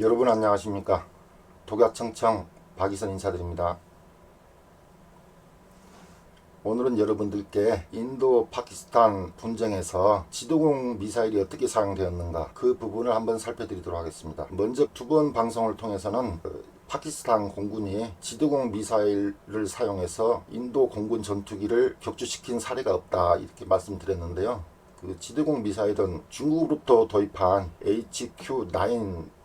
여러분 안녕하십니까? 독약청청 박이선 인사드립니다. 오늘은 여러분들께 인도 파키스탄 분쟁에서 지도공 미사일이 어떻게 사용되었는가 그 부분을 한번 살펴드리도록 하겠습니다. 먼저 두 번 방송을 통해서는 어, 파키스탄 공군이 지도공 미사일을 사용해서 인도 공군 전투기를 격추시킨 사례가 없다 이렇게 말씀드렸는데요. 그 지도공 미사일은 중국으로부터 도입한 HQ-9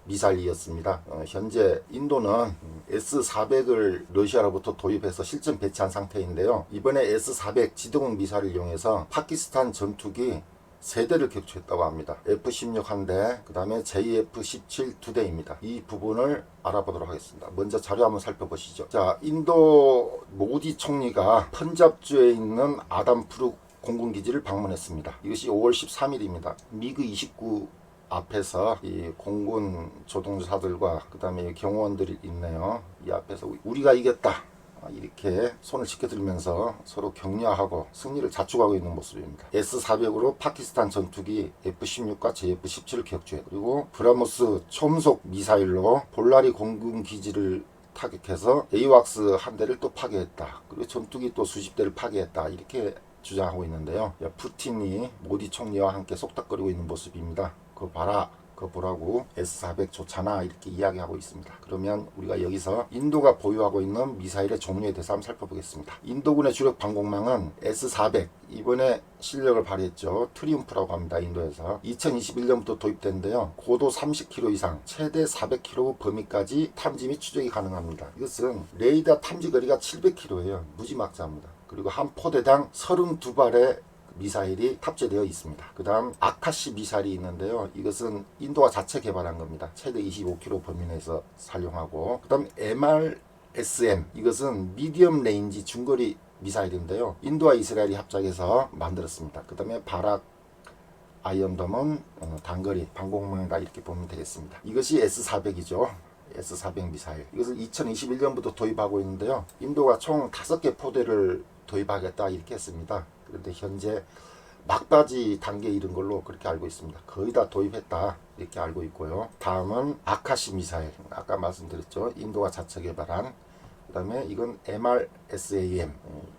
미사일이었습니다. 어, 현재 인도는 S400을 러시아로부터 도입해서 실전 배치한 상태인데요. 이번에 S400 지도공 미사일을 이용해서 파키스탄 전투기 세 대를 격추했다고 합니다. F-16 한 대, 그 다음에 JF-17 두 대입니다. 이 부분을 알아보도록 하겠습니다. 먼저 자료 한번 살펴보시죠. 자, 인도 모디 총리가 펀잡주에 있는 아담푸르 공군기지를 방문했습니다. 이것이 5월 13일입니다. 미그 29 앞에서 이 공군 조종사들과 그 다음에 경호원들이 있네요. 이 앞에서 우리가 이겼다. 아, 이렇게 손을 지켜들면서 서로 격려하고 승리를 자축하고 있는 모습입니다. S-400으로 파키스탄 전투기 F-16과 JF-17을 격추해 그리고 브라모스 촘속 미사일로 볼라리 공군 기지를 타격해서 에이왁스 한 대를 또 파괴했다. 그리고 전투기 또 수십 대를 파괴했다. 이렇게 주장하고 있는데요. 야, 푸틴이 모디 총리와 함께 속닥거리고 있는 모습입니다. 그거 봐라. 그거 보라고 S400 좋잖아 이렇게 이야기하고 있습니다. 그러면 우리가 여기서 인도가 보유하고 있는 미사일의 종류에 대해서 한번 살펴보겠습니다. 인도군의 주력 방공망은 S400 이번에 실력을 발휘했죠. 트리움프라고 합니다. 인도에서 2021년부터 도입됐는데요. 고도 30km 이상 최대 400km 범위까지 탐지 및 추적이 가능합니다. 이것은 레이더 탐지 거리가 700km예요. 무지막지합니다. 그리고 한 포대당 32발의 미사일이 탑재되어 있습니다. 그 다음 아카시 미사일이 있는데요. 이것은 인도가 자체 개발한 겁니다. 최대 25km 범위 내에서 사용하고 그 다음 MRSM 이것은 미디엄 레인지 중거리 미사일인데요. 인도와 이스라엘이 합작해서 만들었습니다. 그 다음에 바락 아이언덤은 어, 단거리 방공망이다 이렇게 보면 되겠습니다. 이것이 S400이죠. S400 미사일. 이것을 2021년부터 도입하고 있는데요. 인도가 총 5개 포대를 도입하겠다 이렇게 했습니다. 그런데 현재 막바지 단계에 이른 걸로 그렇게 알고 있습니다. 거의 다 도입했다 이렇게 알고 있고요. 다음은 아카시 미사일. 아까 말씀드렸죠. 인도가 자체 개발한 그 다음에 이건 MRSAM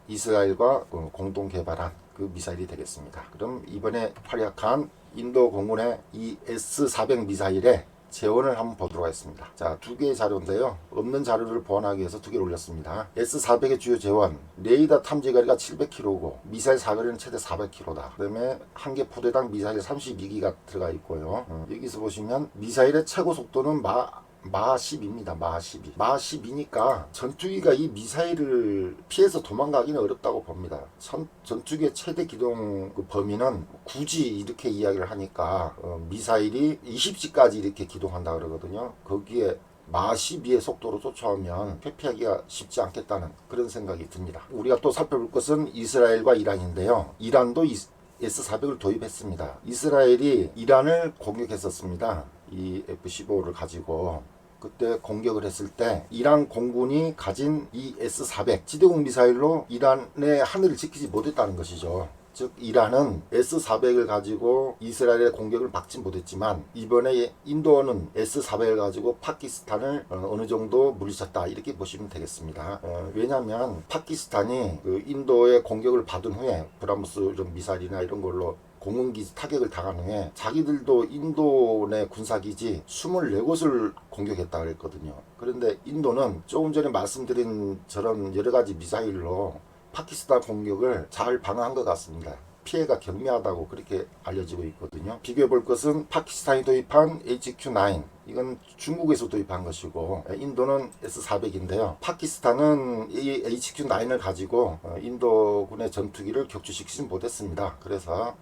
이스라엘과 어, 공동 개발한 그 미사일이 되겠습니다. 그럼 이번에 활약한 인도 공군의 이 S400 미사일의 재원을 한번 보도록 하겠습니다. 자, 두 개의 자료인데요. 없는 자료를 보완하기 위해서 두 개를 올렸습니다. S400의 주요 재원, 레이더 탐지 거리가 700km고 미사일 사거리는 최대 400km다. 그다음에 한 개 포대당 미사일 32기가 들어가 있고요. 어, 여기서 보시면 미사일의 최고 속도는 마 마하 10입니다. 마하 12. 마하 12니까 전투기가 이 미사일을 피해서 도망가기는 어렵다고 봅니다. 전, 전투기의 최대 기동 그 범위는 굳이 이렇게 이야기를 하니까 어, 미사일이 20지까지 이렇게 기동한다 그러거든요. 거기에 12의 속도로 쫓아오면 회피하기가 쉽지 않겠다는 그런 생각이 듭니다. 우리가 또 살펴볼 것은 이스라엘과 이란인데요. 이란도 이, S400을 도입했습니다. 이스라엘이 이란을 공격했었습니다. 이 F-15를 가지고 그때 공격을 했을 때 이란 공군이 가진 이 S-400 지대공 미사일로 이란의 하늘을 지키지 못했다는 것이죠. 즉 이란은 S-400을 가지고 이스라엘의 공격을 막지 못했지만 이번에 인도는 S-400을 가지고 파키스탄을 어, 느 정도 물리쳤다 이렇게 보시면 되겠습니다. 어, 왜냐하면 파키스탄이 그 인도의 공격을 받은 후에 브라무스 미사일이나 이런 걸로 공군기지 타격을 당한 후에 자기들도 인도 내 군사기지 24곳을 공격했다 그랬거든요. 그런데 인도는 조금 전에 말씀드린 저런 여러 가지 미사일로 파키스탄 공격을 잘 방어한 것 같습니다. 피해가 경미하다고 그렇게 알려지고 있거든요. 비교해 볼 것은 파키스탄이 도입한 HQ-9 이건 중국에서 도입한 것이고 인도는 S400인데요. 파키스탄은 이 HQ-9을 가지고 어, 인도군의 전투기를 격추시키지 못했습니다. 그래서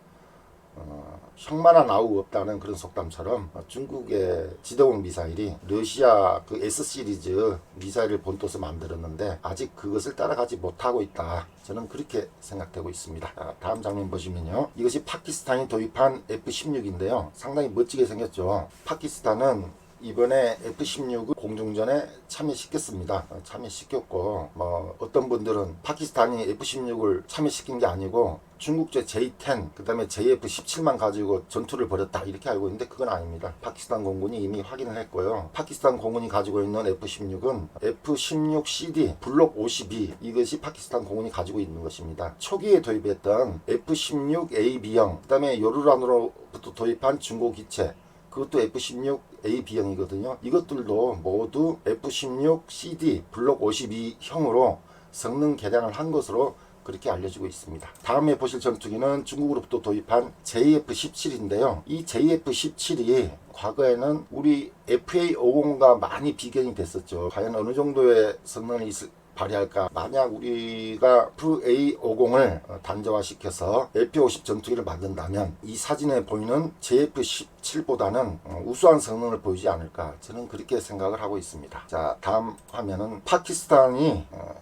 어, 형만한 아우 없다는 그런 속담처럼 어, 중국의 지대공 미사일이 러시아 그 S 시리즈 미사일을 본떠서 만들었는데 아직 그것을 따라가지 못하고 있다. 저는 그렇게 생각되고 있습니다. 자, 다음 장면 보시면요. 이것이 파키스탄이 도입한 F-16인데요. 상당히 멋지게 생겼죠. 파키스탄은 이번에 F-16 공중전에 참여시켰습니다. 어, 참여시켰고 뭐 어떤 분들은 파키스탄이 F-16을 참여시킨 게 아니고 중국제 J-10 그다음에 JF-17만 가지고 전투를 벌였다 이렇게 알고 있는데 그건 아닙니다. 파키스탄 공군이 이미 확인을 했고요. 파키스탄 공군이 가지고 있는 F-16은 F-16CD 블록 52 이것이 파키스탄 공군이 가지고 있는 것입니다. 초기에 도입했던 F-16AB형 그다음에 요르란으로부터 도입한 중고 기체 그것도 F-16 AB형이거든요. 이것들도 모두 F-16CD 블록 52형으로 성능 개량을 한 것으로 그렇게 알려지고 있습니다. 다음에 보실 전투기는 중국으로부터 도입한 JF-17인데요. 이 JF-17이 과거에는 우리 FA-50과 많이 비견이 됐었죠. 과연 어느 정도의 성능을 있을 발휘할까? 만약 우리가 FA50을 단정화시켜서 LP50 전투기를 만든다면 이 사진에 보이는 JF17보다는 어, 우수한 성능을 보이지 않을까? 저는 그렇게 생각을 하고 있습니다. 자, 다음 화면은 파키스탄이 어,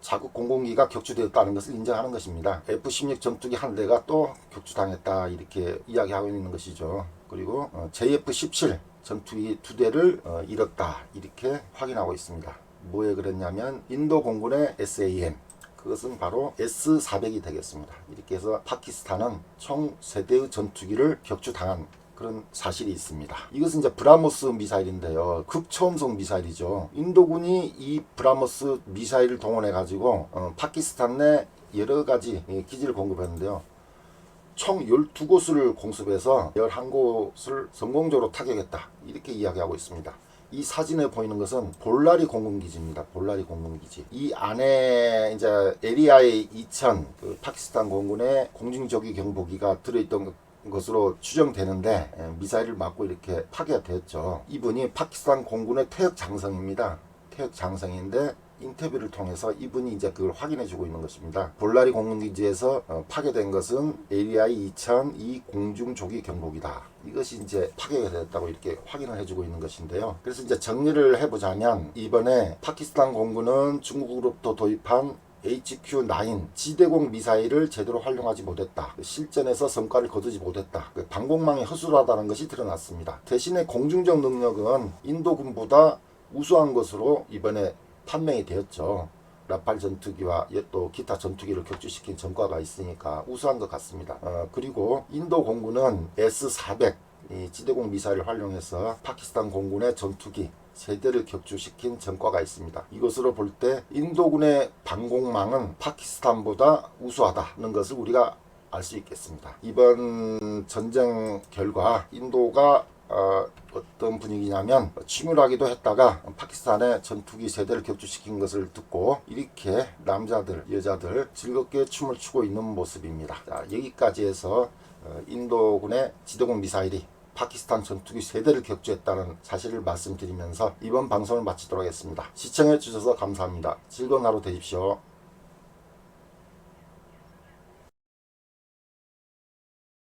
자국 공공기가 격추되었다는 것을 인정하는 것입니다. F-16 전투기 한 대가 또 격추당했다 이렇게 이야기하고 있는 것이죠. 그리고 어, JF-17 전투기 두 대를 어, 잃었다 이렇게 확인하고 있습니다. 뭐에 그랬냐면 인도 공군의 SAM 그것은 바로 S400이 되겠습니다. 이렇게 해서 파키스탄은 총 3대의 전투기를 격추당한 그런 사실이 있습니다. 이것은 이제 브라모스 미사일인데요. 극초음속 미사일이죠. 인도군이 이 브라모스 미사일을 동원해 가지고 어, 파키스탄 내 여러 가지 이 기지를 공급했는데요. 총 12곳을 공습해서 11곳을 성공적으로 타격했다. 이렇게 이야기하고 있습니다. 이 사진에 보이는 것은 볼라리 공군기지입니다. 볼라리 공군기지. 이 안에 이제 에리아의 2000 그 파키스탄 공군의 공중조기 경보기가 들어있던 것으로 추정되는데 예, 미사일을 맞고 이렇게 파괴가 되었죠. 이분이 파키스탄 공군의 태역 장성입니다. 태역 장성인데 인터뷰를 통해서 이분이 이제 그걸 확인해 주고 있는 것입니다. 볼라리 공군기지에서 어, 파괴된 것은 ARI 2000이 공중조기 경보기다. 이것이 이제 파괴가 되었다고 이렇게 확인을 해주고 있는 것인데요. 그래서 이제 정리를 해보자면 이번에 파키스탄 공군은 중국으로부터 도입한 HQ-9 지대공 미사일을 제대로 활용하지 못했다. 실전에서 성과를 거두지 못했다. 그 방공망이 허술하다는 것이 드러났습니다. 대신에 공중적 능력은 인도군보다 우수한 것으로 이번에 판명이 되었죠. 라팔 전투기와 또 기타 전투기를 격추시킨 전과가 있으니까 우수한 것 같습니다. 어, 그리고 인도 공군은 S-400 이 지대공 미사일을 활용해서 파키스탄 공군의 전투기 세대를 격추시킨 전과가 있습니다. 이것으로 볼 때 인도군의 방공망은 파키스탄보다 우수하다는 것을 우리가 알 수 있겠습니다. 이번 전쟁 결과 인도가 어, 어떤 분위기냐면 침울하기도 했다가 파키스탄의 전투기 세대를 격추시킨 것을 듣고 이렇게 남자들 여자들 즐겁게 춤을 추고 있는 모습입니다. 자, 여기까지 해서 어, 인도군의 지도공 미사일이 파키스탄 전투기 세대를 격추했다는 사실을 말씀드리면서 이번 방송을 마치도록 하겠습니다. 시청해 주셔서 감사합니다. 즐거운 하루 되십시오.